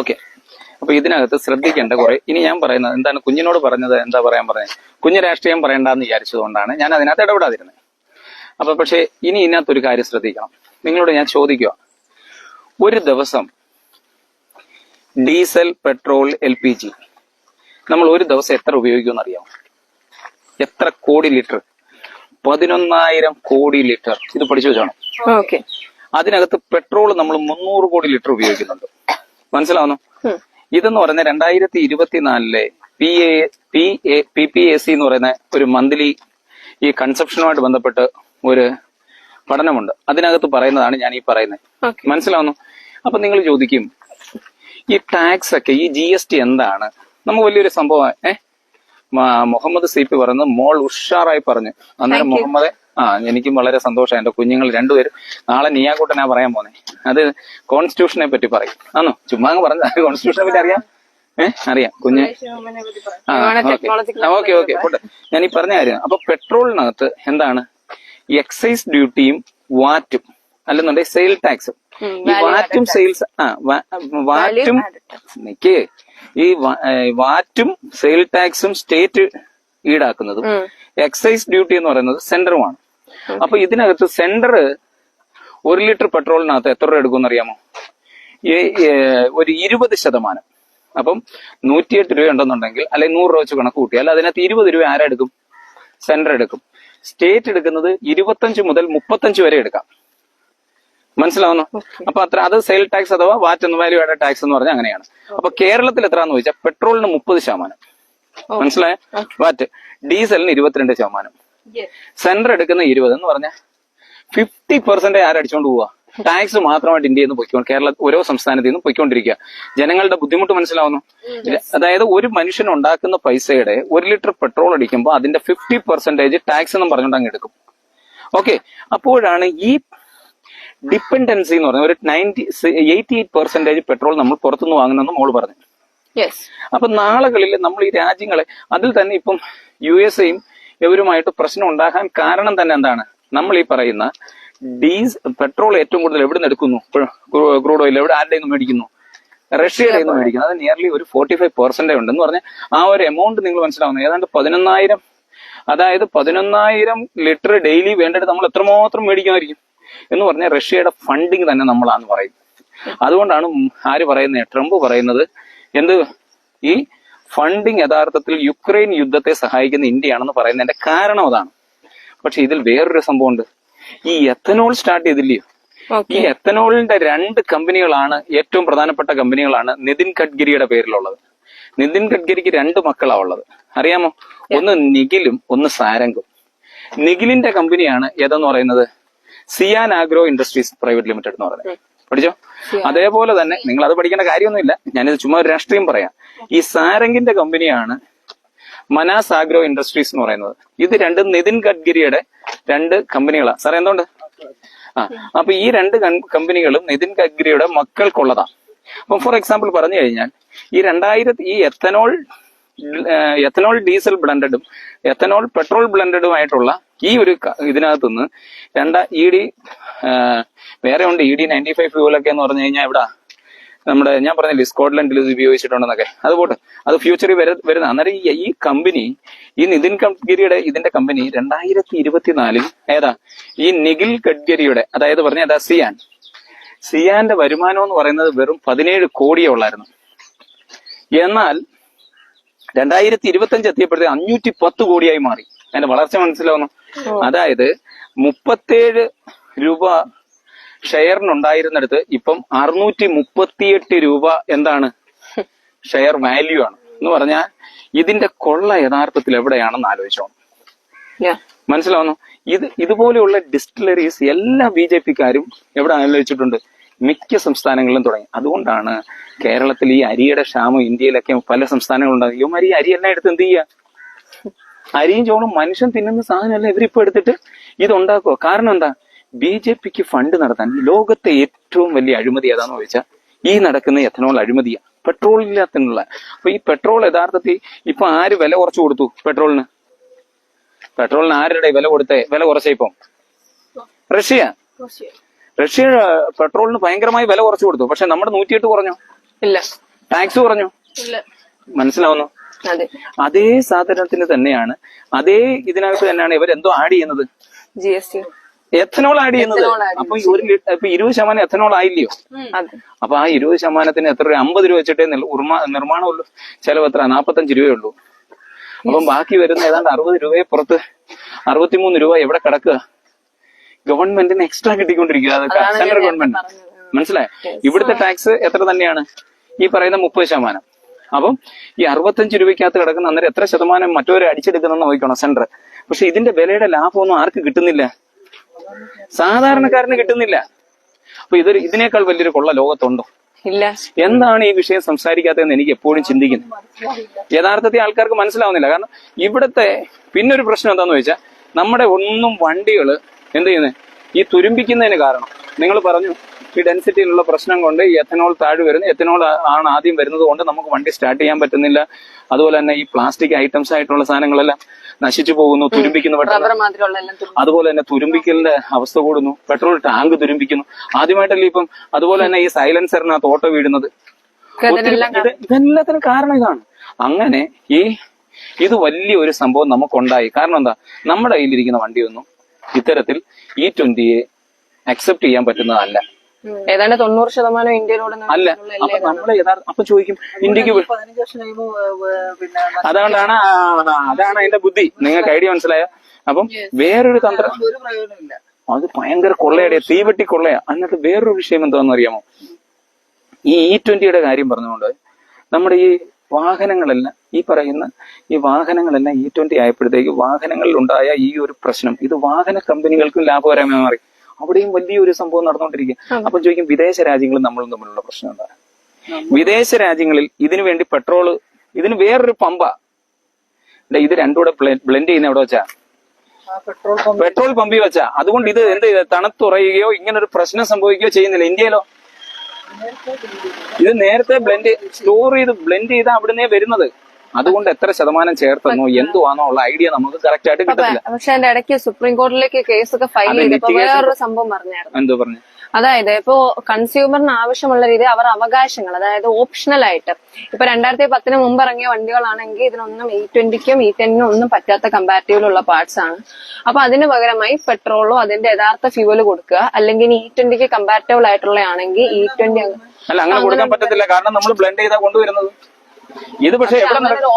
ഓക്കെ. അപ്പൊ ഇതിനകത്ത് ശ്രദ്ധിക്കേണ്ട കുറെ ഇനി ഞാൻ പറയുന്നത് എന്താണ് കുഞ്ഞിനോട് പറഞ്ഞത് എന്താ പറയാൻ പറഞ്ഞത് കുഞ്ഞ് രാഷ്ട്രീയം പറയണ്ടെന്ന് വിചാരിച്ചതുകൊണ്ടാണ് ഞാൻ അതിനകത്ത് ഇടപെടാതിരുന്നത്. അപ്പൊ പക്ഷേ ഇനി ഇതിനകത്തൊരു കാര്യം ശ്രദ്ധിക്കണം. നിങ്ങളോട് ഞാൻ ചോദിക്കുക. ഒരു ദിവസം diesel petrol L P G നമ്മൾ ഒരു ദിവസം എത്ര ഉപയോഗിക്കുമെന്ന് അറിയാമോ? എത്ര കോടി ലിറ്റർ? പതിനൊന്നായിരം കോടി ലിറ്റർ. ഇത് പഠിച്ചു വെച്ചാണ്. അതിനകത്ത് പെട്രോൾ നമ്മൾ മുന്നൂറ് കോടി ലിറ്റർ ഉപയോഗിക്കുന്നുണ്ട്. മനസ്സിലാവുന്നു? ഇതെന്ന് പറയുന്ന രണ്ടായിരത്തി ഇരുപത്തിനാലിലെ P A P A P P S C എന്ന് പറയുന്ന ഒരു മന്ത്ലി ഈ കൺസെപ്ഷനുമായിട്ട് ബന്ധപ്പെട്ട് ഒരു പഠനമുണ്ട്. അതിനകത്ത് പറയുന്നതാണ് ഞാൻ ഈ പറയുന്നത് മനസ്സിലാവുന്നു? അപ്പൊ നിങ്ങൾ ചോദിക്കും ഈ ടാക്സ് ഒക്കെ ഈ ജി എസ് ടി എന്താണ്? നമുക്ക് വലിയൊരു സംഭവം ഏഹ് മുഹമ്മദ് സി പി പറയുന്നത് മോൾ ഉഷാറായി പറഞ്ഞു. അന്നേരം മുഹമ്മദ് ആ എനിക്കും വളരെ സന്തോഷം. എന്റെ കുഞ്ഞുങ്ങൾ രണ്ടുപേരും നാളെ നീയാക്കൂട്ടനാ പറയാൻ പോന്നെ. അത് കോൺസ്റ്റിറ്റ്യൂഷനെ പറ്റി പറയും. ആണോ ചുമ്മാ അങ്ങ് പറഞ്ഞ കോൺസ്റ്റിറ്റ്യൂഷനെ പറ്റി അറിയാം? ഏഹ് അറിയാം. കുഞ്ഞ്? ആ ഓക്കെ. ഓക്കെ പോട്ടെ. ഞാൻ ഈ പറഞ്ഞ കാര്യം. അപ്പൊ പെട്രോളിനകത്ത് എന്താണ്? എക്സൈസ് ഡ്യൂട്ടിയും വാറ്റും അല്ലെന്നുണ്ടെങ്കിൽ സെയിൽ ടാക്സും ഈ വാറ്റും സെയിൽസ് ആ വാറ്റും നിക്ക് ഈ വാറ്റും സെയിൽ ടാക്സും സ്റ്റേറ്റ് ഈടാക്കുന്നതും. എക്സൈസ് ഡ്യൂട്ടി എന്ന് പറയുന്നത് സെന്ററുമാണ് അപ്പൊ ഇതിനകത്ത് സെന്റർ ഒരു ലിറ്റർ പെട്രോളിനകത്ത് എത്ര രൂപ എടുക്കുമെന്ന് അറിയാമോ? ഈ, ഒരു ഇരുപത് ശതമാനം. അപ്പം നൂറ്റിയെട്ട് രൂപ ഉണ്ടെന്നുണ്ടെങ്കിൽ അല്ലെങ്കിൽ നൂറ് രൂപ വെച്ച് കണക്ക് കൂട്ടിയാൽ അതിനകത്ത് ഇരുപത് രൂപ ആരെടുക്കും സെന്റർ എടുക്കും. സ്റ്റേറ്റ് എടുക്കുന്നത് ഇരുപത്തഞ്ച് മുതൽ മുപ്പത്തഞ്ച് വരെ എടുക്കാം. മനസ്സിലാവുന്നു? അപ്പൊ അത്ര അത് സെയിൽ ടാക്സ് അഥവാ വാറ്റ് എന്ന് വാല്യൂ ആഡ് ടാക്സ് എന്ന് പറഞ്ഞാൽ അങ്ങനെയാണ്. അപ്പൊ കേരളത്തിൽ എത്രയാന്ന് ചോദിച്ചാൽ പെട്രോളിന് മുപ്പത് ശതമാനം. മനസ്സിലായ? വാറ്റ് ഡീസലിന് ഇരുപത്തിരണ്ട് ശതമാനം. സെന്റർ എടുക്കുന്ന ഇരുപത് എന്ന് പറഞ്ഞ ഫിഫ്റ്റി പെർസെന്റ് ആരടിച്ചോണ്ട് പോവാ? ടാക്സ് മാത്രമായിട്ട് ഇന്ത്യയിൽ നിന്ന് പൊയ്ക്കോ കേരള ഓരോ സംസ്ഥാനത്തിൽ നിന്ന് പൊയ്ക്കൊണ്ടിരിക്കുക ജനങ്ങളുടെ ബുദ്ധിമുട്ട് മനസ്സിലാവുന്നു? അതായത് ഒരു മനുഷ്യൻ ഉണ്ടാക്കുന്ന പൈസയുടെ ഒരു ലിറ്റർ പെട്രോൾ അടിക്കുമ്പോൾ അതിന്റെ ഫിഫ്റ്റി പെർസെന്റേജ് ടാക്സ് എന്നും പറഞ്ഞുകൊണ്ട് അങ്ങ് എടുക്കും. ഓക്കെ അപ്പോഴാണ് ഈ ഡിപ്പെൻഡൻസി എന്ന് പറഞ്ഞ ഒരു ninety eighty eight percentage petrol നമ്മൾ പുറത്തുനിന്ന് വാങ്ങുന്നെന്ന് മോൾ പറഞ്ഞു അപ്പൊ നാളുകളിൽ നമ്മൾ ഈ രാജ്യങ്ങളെ അതിൽ തന്നെ ഇപ്പം യു എസ് എയും ഇവരുമായിട്ട് പ്രശ്നം ഉണ്ടാകാൻ കാരണം തന്നെ എന്താണ്? നമ്മൾ ഈ പറയുന്ന ഡീസ് പെട്രോൾ ഏറ്റവും കൂടുതൽ എവിടെ നിന്ന് എടുക്കുന്നു ക്രൂഡ് ഓയിൽ എവിടെ ആരുടെ നിന്ന് മേടിക്കുന്നു? റഷ്യയുടെ നിന്ന് മേടിക്കുന്നു. അത് നിയർലി ഒരു ഫോർട്ടി ഫൈവ് പെർസെന്റ് ഉണ്ടെന്ന് പറഞ്ഞാൽ ആ ഒരു എമൗണ്ട് നിങ്ങൾ മനസ്സിലാവുന്നത്. ഏതാണ്ട് പതിനൊന്നായിരം അതായത് പതിനൊന്നായിരം ലിറ്റർ ഡെയിലി വേണ്ടത് നമ്മൾ എത്രമാത്രം മേടിക്കുമായിരിക്കും? എന്ന് പറഞ്ഞാൽ റഷ്യയുടെ ഫണ്ടിങ് തന്നെ നമ്മളാന്ന് പറയും. അതുകൊണ്ടാണ് ആര് പറയുന്നത്? ട്രംപ് പറയുന്നത് എന്ത്? ഈ ഫണ്ടിങ് യഥാർത്ഥത്തിൽ യുക്രൈൻ യുദ്ധത്തെ സഹായിക്കുന്ന ഇന്ത്യയാണെന്ന് പറയുന്നതിന്റെ കാരണം അതാണ്. പക്ഷെ ഇതിൽ വേറൊരു സംഭവമുണ്ട്. ഈ എത്തനോൾ സ്റ്റാർട്ട് ചെയ്തില്ലയോ ഈ എത്തനോളിന്റെ രണ്ട് കമ്പനികളാണ് ഏറ്റവും പ്രധാനപ്പെട്ട കമ്പനികളാണ് നിതിൻ ഗഡ്കരിയുടെ പേരിലുള്ളത്. നിതിൻ ഗഡ്കരിക്ക് രണ്ട് മക്കളാ ഉള്ളത്. അറിയാമോ? ഒന്ന് നിഖിലും ഒന്ന് സാരംഗും. നിഖിലിന്റെ കമ്പനിയാണ് ഏതെന്ന് പറയുന്നത്? Siyan agro industries private limited എന്ന് പറയുന്നത്. പഠിച്ചോ? അതേപോലെ തന്നെ നിങ്ങൾ അത് പഠിക്കേണ്ട കാര്യമൊന്നുമില്ല. ഞാനിത് ചുമ്മാ ഒരു രാഷ്ട്രീയം പറയാം. ഈ സാരംഗിന്റെ കമ്പനിയാണ് മനാസ് ആഗ്രോ ഇൻഡസ്ട്രീസ് എന്ന് പറയുന്നത്. ഇത് രണ്ട് നിതിൻ ഗഡ്കരിയുടെ രണ്ട് കമ്പനികളാണ് സാറേ എന്തുകൊണ്ട്? ആ അപ്പൊ ഈ രണ്ട് കമ്പനികളും നിതിൻ ഗഡ്കരിയുടെ മക്കൾക്കുള്ളതാണ് അപ്പൊ ഫോർ എക്സാമ്പിൾ പറഞ്ഞു കഴിഞ്ഞാൽ ഈ രണ്ടായിരത്തി ഈ എത്തനോൾ എത്തനോൾ ഡീസൽ ബ്ലൻഡും എത്തനോൾ പെട്രോൾ ബ്ലൻഡഡുമായിട്ടുള്ള ഈ ഒരു ഇതിനകത്തുനിന്ന് രണ്ടാ ഇ ഡി വേറെ ഉണ്ട് ഇ ഡി നയന്റി ഫൈവ് ഫ്യൂലൊക്കെ എന്ന് പറഞ്ഞു കഴിഞ്ഞാൽ ഇവിടെ. നമ്മുടെ ഞാൻ പറഞ്ഞില്ലേ സ്കോട്ട്ലൻഡിൽ ഇത് ഉപയോഗിച്ചിട്ടുണ്ടെന്നൊക്കെ. അത് പോട്ടെ അത് ഫ്യൂച്ചറിൽ വര വരുന്ന അന്നേരം ഈ ഈ കമ്പനി ഈ നിതിൻ ഗഡ്കരിയുടെ ഇതിന്റെ കമ്പനി രണ്ടായിരത്തി ഇരുപത്തിനാലിൽ ഏതാ ഈ നിഖിൽ ഗഡ്കരിയുടെ അതായത് പറഞ്ഞ അതാ സിയാൻ. സിയാന്റെ വരുമാനം എന്ന് പറയുന്നത് വെറും പതിനേഴ് കോടിയേ ഉള്ളായിരുന്നു. എന്നാൽ രണ്ടായിരത്തി ഇരുപത്തി അഞ്ച് എത്തിയപ്പോഴത്തേക്ക് അഞ്ഞൂറ്റി പത്ത് കോടിയായി മാറി. അതിന്റെ വളർച്ച മനസ്സിലാവുന്നു. അതായത് മുപ്പത്തേഴ് രൂപ ഷെയറിനുണ്ടായിരുന്നിടത്ത് ഇപ്പം അറുന്നൂറ്റി മുപ്പത്തിയെട്ട് രൂപ എന്താണ്? ഷെയർ വാല്യൂ ആണ്. എന്ന് പറഞ്ഞാൽ ഇതിന്റെ കൊള്ള യഥാർത്ഥത്തിൽ എവിടെയാണെന്ന് ആലോചിച്ചോണം മനസ്സിലാവുന്നു? ഇത് ഇതുപോലെയുള്ള ഡിസ്റ്റിലറീസ് എല്ലാ ബി ജെ പിക്കാരും എവിടെ ആലോചിച്ചിട്ടുണ്ട്? മിക്ക സംസ്ഥാനങ്ങളിലും തുടങ്ങി. അതുകൊണ്ടാണ് കേരളത്തിൽ ഈ അരിയുടെ ക്ഷാമം ഇന്ത്യയിലൊക്കെ പല സംസ്ഥാനങ്ങളുണ്ടാകും ഇവന്മാർ ഈ അരിയെല്ലാം എടുത്ത് എന്ത് ചെയ്യുക അരിയും ചോളും മനുഷ്യൻ തിന്നുന്ന സാധനമല്ല ഇവരിപ്പോ എടുത്തിട്ട് ഇത് ഉണ്ടാക്കുക കാരണം എന്താ? ബി ജെ പിക്ക് ഫണ്ട് നടത്താൻ ലോകത്തെ ഏറ്റവും വലിയ അഴിമതി ഏതാന്ന് ചോദിച്ചാൽ ഈ നടക്കുന്ന എഥനോൾ അഴിമതിയാണ് പെട്രോൾ ഇല്ലാത്തതിനുള്ള അപ്പൊ ഈ പെട്രോൾ യഥാർത്ഥത്തിൽ ഇപ്പൊ ആര് വില കുറച്ചു കൊടുത്തു പെട്രോളിന്? പെട്രോളിന് ആരുടെ വില കൊടുത്തേ? വില കുറച്ചേ ഇപ്പം. റഷ്യ. റഷ്യ. പെട്രോളിന് ഭയങ്കരമായി വില കുറച്ചു കൊടുത്തു. പക്ഷെ നമ്മുടെ നൂറ്റിയെട്ട് കുറഞ്ഞോ? ഇല്ല. ടാക്സ് കുറഞ്ഞോ? ഇല്ല. മനസ്സിലാവുന്നു? അതെ. സാധനത്തിന് തന്നെയാണ് അതേ ഇതിനകത്ത് തന്നെയാണ് ഇവരെന്തോ ആഡ് ചെയ്യുന്നത്? G S T. Ethanol add ചെയ്യുന്നത്. അപ്പൊ ഒരു ലിറ്റർ ഇപ്പൊ ഇരുപത് ശതമാനം എഥനോൾ ആയില്ലയോ? അപ്പൊ ആ ഇരുപത് ശതമാനത്തിന് എത്ര രൂപ? അമ്പത് രൂപ വെച്ചിട്ടേ നിർമ്മാണം നിർമ്മാണമുള്ളൂ ചെലവ് എത്ര? നാപ്പത്തഞ്ച് രൂപയുള്ളൂ അപ്പം ബാക്കി വരുന്ന ഏതാണ്ട് അറുപത് രൂപയെ പുറത്ത് അറുപത്തിമൂന്ന് രൂപ എവിടെ കിടക്കുക? ഗവൺമെന്റിന് എക്സ്ട്രാ കിട്ടിക്കൊണ്ടിരിക്കുക. അത് സെൻട്രൽ ഗവൺമെന്റ്. മനസ്സിലായി? മനസ്സിലായോ ഇവിടുത്തെ ടാക്സ് എത്ര തന്നെയാണ്? ഈ പറയുന്ന മുപ്പത് ശതമാനം. അപ്പം ഈ അറുപത്തഞ്ച് രൂപയ്ക്കകത്ത് കിടക്കുന്ന അന്നേരം എത്ര ശതമാനം മറ്റവരെ അടിച്ചെടുക്കുന്നെന്ന് നോക്കണം സെന്റർ പക്ഷെ ഇതിന്റെ വിലയുടെ ലാഭമൊന്നും ആർക്ക് കിട്ടുന്നില്ല? സാധാരണക്കാരന് കിട്ടുന്നില്ല. അപ്പൊ ഇതൊരു ഇതിനേക്കാൾ വലിയൊരു കൊള്ള ലോകത്തുണ്ടോ? ഇല്ല. എന്താണ് ഈ വിഷയം സംസാരിക്കാത്തതെന്ന് എനിക്ക് എപ്പോഴും ചിന്തിക്കുന്നു. യഥാർത്ഥത്തിൽ ആൾക്കാർക്ക് മനസ്സിലാവുന്നില്ല. കാരണം ഇവിടുത്തെ പിന്നെ ഒരു പ്രശ്നം എന്താന്ന് വെച്ചാൽ നമ്മുടെ ഒന്നും വണ്ടികൾ എന്ത് ചെയ്യുന്നത് ഈ തുരുമ്പിക്കുന്നതിന് കാരണം. നിങ്ങൾ പറഞ്ഞു ഈ ഡെൻസിറ്റിയിലുള്ള പ്രശ്നം കൊണ്ട് ഈ എത്തനോൾ താഴെ വരുന്നു. എത്തനോൾ ആണ് ആദ്യം വരുന്നത് കൊണ്ട് നമുക്ക് വണ്ടി സ്റ്റാർട്ട് ചെയ്യാൻ പറ്റുന്നില്ല. അതുപോലെ തന്നെ ഈ പ്ലാസ്റ്റിക് ഐറ്റംസ് ആയിട്ടുള്ള സാധനങ്ങളെല്ലാം നശിച്ചു പോകുന്നു തുരുമ്പിക്കുന്നു അതുപോലെ തന്നെ തുരുമ്പിക്കലിന്റെ അവസ്ഥ കൂടുന്നു. പെട്രോൾ ടാങ്ക് തുരുമ്പിക്കുന്നു. ആദ്യമായിട്ടല്ലേ ഇപ്പം അതുപോലെ തന്നെ ഈ സൈലൻസറിനകത്ത് ഓട്ടോ വീഴുന്നത്. ഇതെല്ലാത്തിനും കാരണം ഇതാണ്. അങ്ങനെ ഈ ഇത് വലിയൊരു സംഭവം നമുക്കുണ്ടായി. കാരണം എന്താ? നമ്മുടെ കയ്യിലിരിക്കുന്ന വണ്ടിയൊന്നും ഇത്തരത്തിൽ ഈ ട്വന്റിയെ അക്സെപ്റ്റ് ചെയ്യാൻ പറ്റുന്നതല്ല. ഏതാണ്ട് തൊണ്ണൂറ് ശതമാനം ഇന്ത്യയിലൂടെ അല്ല അപ്പൊ നമ്മൾ യഥാർത്ഥ അപ്പൊ ചോദിക്കും ഇന്ത്യയ്ക്ക് അതുകൊണ്ടാണ് അതാണ് അതിന്റെ ബുദ്ധി. നിങ്ങൾക്ക് ഐഡിയ മനസ്സിലായ? അപ്പം വേറൊരു തന്ത്രം അത് ഭയങ്കര കൊള്ളയടിയ തീവെട്ടി കൊള്ളയാ. എന്നിട്ട് വേറൊരു വിഷയം എന്താണെന്ന് അറിയാമോ? ഈ ഇ ട്വന്റിയുടെ കാര്യം പറഞ്ഞുകൊണ്ട് നമ്മുടെ ഈ വാഹനങ്ങളെല്ലാം ഈ പറയുന്ന ഈ വാഹനങ്ങളെല്ലാം ഇ ട്വന്റി ആയപ്പോഴത്തേക്ക് വാഹനങ്ങളിൽ ഉണ്ടായ ഈ ഒരു പ്രശ്നം. ഇത് വാഹന കമ്പനികൾക്കും ലാഭകരമായി മാറി. അവിടെയും വലിയൊരു സംഭവം നടന്നുകൊണ്ടിരിക്കുക. അപ്പൊ ചോദിക്കും വിദേശ രാജ്യങ്ങളും നമ്മളും തമ്മിലുള്ള പ്രശ്നം എന്താ വിദേശ രാജ്യങ്ങളിൽ ഇതിനു വേണ്ടി പെട്രോൾ ഇതിന് വേറൊരു പമ്പ. ഇത് രണ്ടുകൂടെ ബ്ലെൻഡ് ചെയ്യുന്ന എവിടെ വെച്ചാ? പെട്രോൾ പമ്പ് പമ്പിൽ. വെച്ചാ. അതുകൊണ്ട് ഇത് എന്ത് തണുത്തുറയുകയോ ഇങ്ങനെ ഒരു പ്രശ്നം സംഭവിക്കുകയോ ചെയ്യുന്നില്ല. ഇന്ത്യയിലോ? ഇത് നേരത്തെ ബ്ലെൻഡ് സ്റ്റോർ ചെയ്ത് ബ്ലെൻഡ് ചെയ്ത് അവിടുന്നേ വരുന്നത്. അതുകൊണ്ട് എത്ര ശതമാനം ചേർത്തെന്നോ എന്തുവാണോ ഉള്ള ഐഡിയ നമുക്ക് കറക്റ്റ് ആയിട്ട് കിട്ടില്ല പക്ഷെ അതിന്റെ ഇടയ്ക്ക് സുപ്രീം കോടതിയിലേക്ക് കേസൊക്കെ ഫയൽ ചെയ്തപ്പോ വേറൊരു സംഭവം പറഞ്ഞായിരുന്നു. എന്തോ പറഞ്ഞു? അതായത് ഇപ്പോ കൺസ്യൂമറിന് ആവശ്യമുള്ള രീതി അവർ അവകാശങ്ങൾ അതായത് ഓപ്ഷണൽ ആയിട്ട്. ഇപ്പൊ രണ്ടായിരത്തി പത്തിന് മുമ്പ് ഇറങ്ങിയ വണ്ടികളാണെങ്കിൽ ഇതിനൊന്നും ഇ ട്വന്റിക്കും ഇ ടെന്നിനും ഒന്നും പറ്റാത്ത കമ്പാരിറ്റീവിലുള്ള പാർട്സ് ആണ്. അപ്പൊ അതിന് പകരമായി പെട്രോളോ അതിന്റെ യഥാർത്ഥ ഫ്യൂവൽ കൊടുക്കുക. അല്ലെങ്കിൽ ഇ ട്വന്റിക്ക് കമ്പാരിറ്റീവ് ആയിട്ടുള്ള ആണെങ്കിൽ ഇ ട്വന്റി അല്ല അങ്ങനെ കൊടുക്കാൻ പറ്റത്തില്ല. കാരണം നമ്മൾ ബ്ലെൻഡ് ചെയ്താ കൊണ്ടുവരുന്നത്. ഇത് പക്ഷെ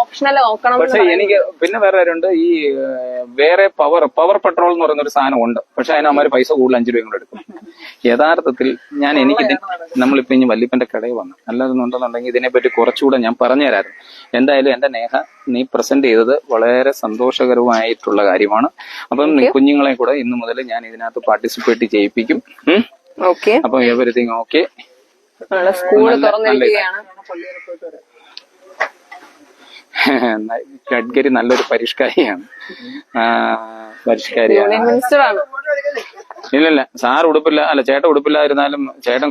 ഓപ്ഷണൽ പക്ഷെ എനിക്ക് പിന്നെ വേറെ കാര്യമുണ്ട്. ഈ വേറെ പവർ പവർ പെട്രോൾ എന്ന് പറയുന്ന ഒരു സാധനം ഉണ്ട്. പക്ഷെ അതിനമാര് പൈസ കൂടുതൽ അഞ്ചു രൂപയും കൂടെ എടുക്കും. യഥാർത്ഥത്തിൽ ഞാൻ എനിക്ക് നമ്മളിപ്പോ ഇനി വല്ലിപ്പന്റെ കടയിൽ വന്നു. അല്ലാതെന്നുണ്ടെന്നുണ്ടെങ്കിൽ ഇതിനെപ്പറ്റി കുറച്ചുകൂടെ ഞാൻ പറഞ്ഞു തരായിരുന്നു എന്തായാലും എന്റെ നേഹ നീ പ്രസന്റ് ചെയ്തത് വളരെ സന്തോഷകരമായിട്ടുള്ള കാര്യമാണ്. അപ്പം നീ കുഞ്ഞുങ്ങളെ കൂടെ ഇന്നു മുതൽ ഞാൻ ഇതിനകത്ത് പാർട്ടിസിപ്പേറ്റ് ചെയ്യിപ്പിക്കും. അപ്പം എവരിത്തിങ് ഓക്കെ സ്കൂൾ തുറന്നിരിക്കുകയാണ്. ഗഡ്കരി നല്ലൊരു പരിഷ്കാരിയാണ്. പരിഷ്കാരിയാണ്. ഇല്ലല്ല സാർ ഉടുപ്പില്ല അല്ല ചേട്ടൻ ഉടുപ്പില്ലായിരുന്നാലും ചേട്ടൻ